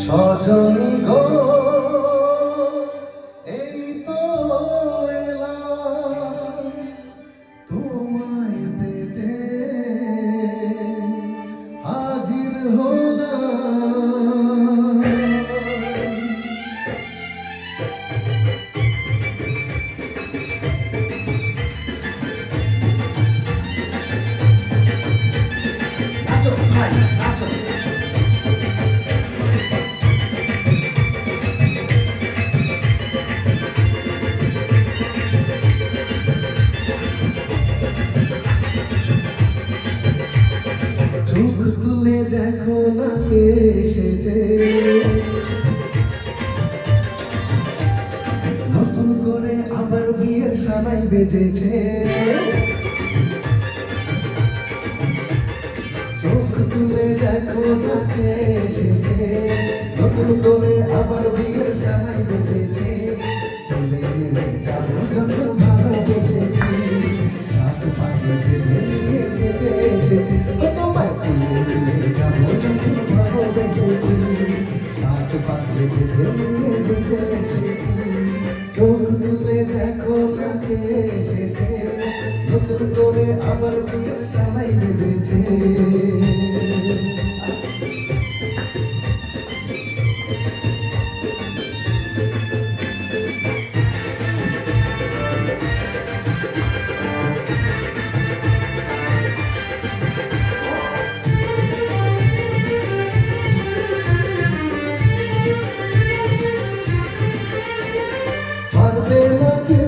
সজনী গো এই তো তোমায় পেতে হাজির হলাম। নাচো চোখ তুলে দেখো না এসেছে নতুন করে আবার বিয়ের সানাই বেজেছে চোখ তুলে দেখো না এসেছে নতুন করে আবার বিয়ের সানাই বেজেছে যাব যখন তুলে দেখো কাকে এসেছে। নতুন করে আবার বিয়ের সানাই বেজেছে পারবে না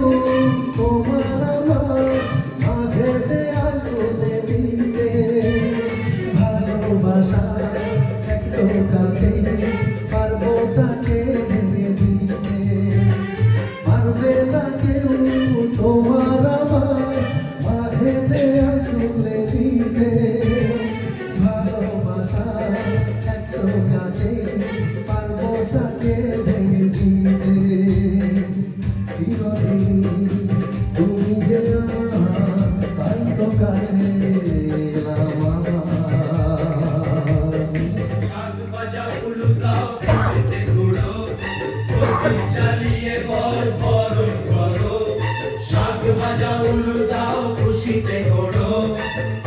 খুশিতে করো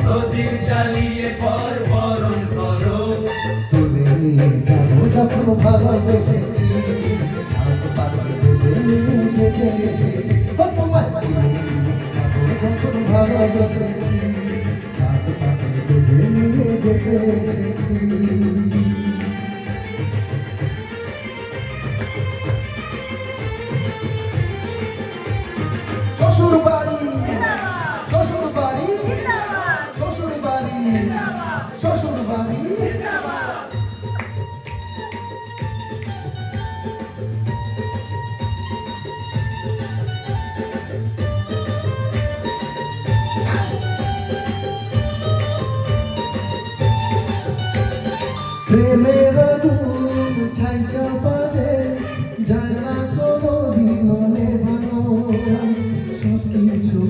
প্রদীপ জ্বালিয়ে বর বরণ করো। তুলে নিয়ে যাব যখন ভালোবেসেছি, সাত ভালোবেসেছি, সাত নিয়ে যেতে এসেছি।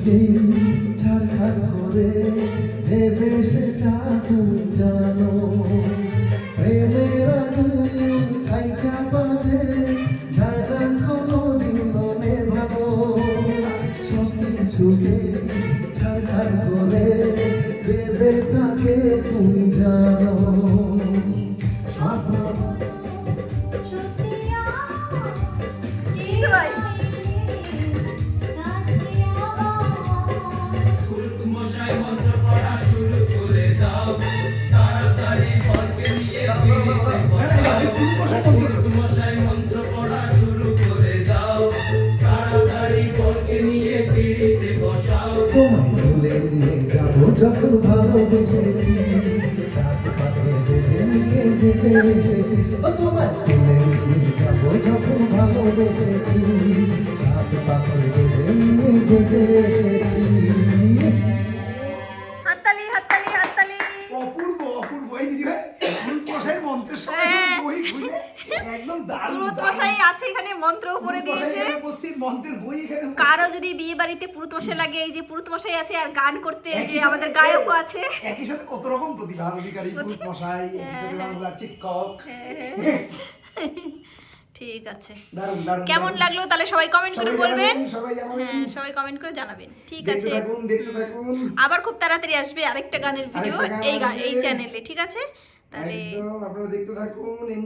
কিছুকে ছাড়খাড় করে ভেবে সেটা তুমি জানো প্রেমের আগুন ছাই চাপাতে যায় না কোনো দিনে ভালো সব কিছুকে ছাড়খাড় করে ভেবে তাকে তুমি মশাই মন্ত্র পড়া শুরু করে দাও। তাড়াতাড়ি বরকে নিয়ে পিড়িতে বসাও। তোমায় নিয়ে যাব যখন ভালোবেসেছি নিয়ে যেতে এসেছি। নিয়ে যেতে এসেছি। একদম দারুণ মশাই আছে এখানে মন্ত্র উপরে দিয়েছে। উপস্থিত মন্ত্রের বই এখানে কারও যদি বিয়ে বাড়িতে পুরুত মশাই লাগে এই যে পুরুত মশাই আছে আর গান করতে যে আমাদের গায়কও আছে। একই সাথে কত রকম প্রতিভা অধিকারী পুরুত মশাই বাংলার শিক্ষক। আছে। দারুণ দারুণ কেমন লাগল তাহলে সবাই কমেন্ট করে বলবেন? হ্যাঁ সবাই কমেন্ট করে জানাবেন। ঠিক আছে। দেখতে থাকুন। আবার খুব তাড়াতাড়ি আসবে আরেকটা গানের ভিডিও এই এই চ্যানেলে ঠিক আছে? তাহলে একদম আপনারা দেখতে থাকুন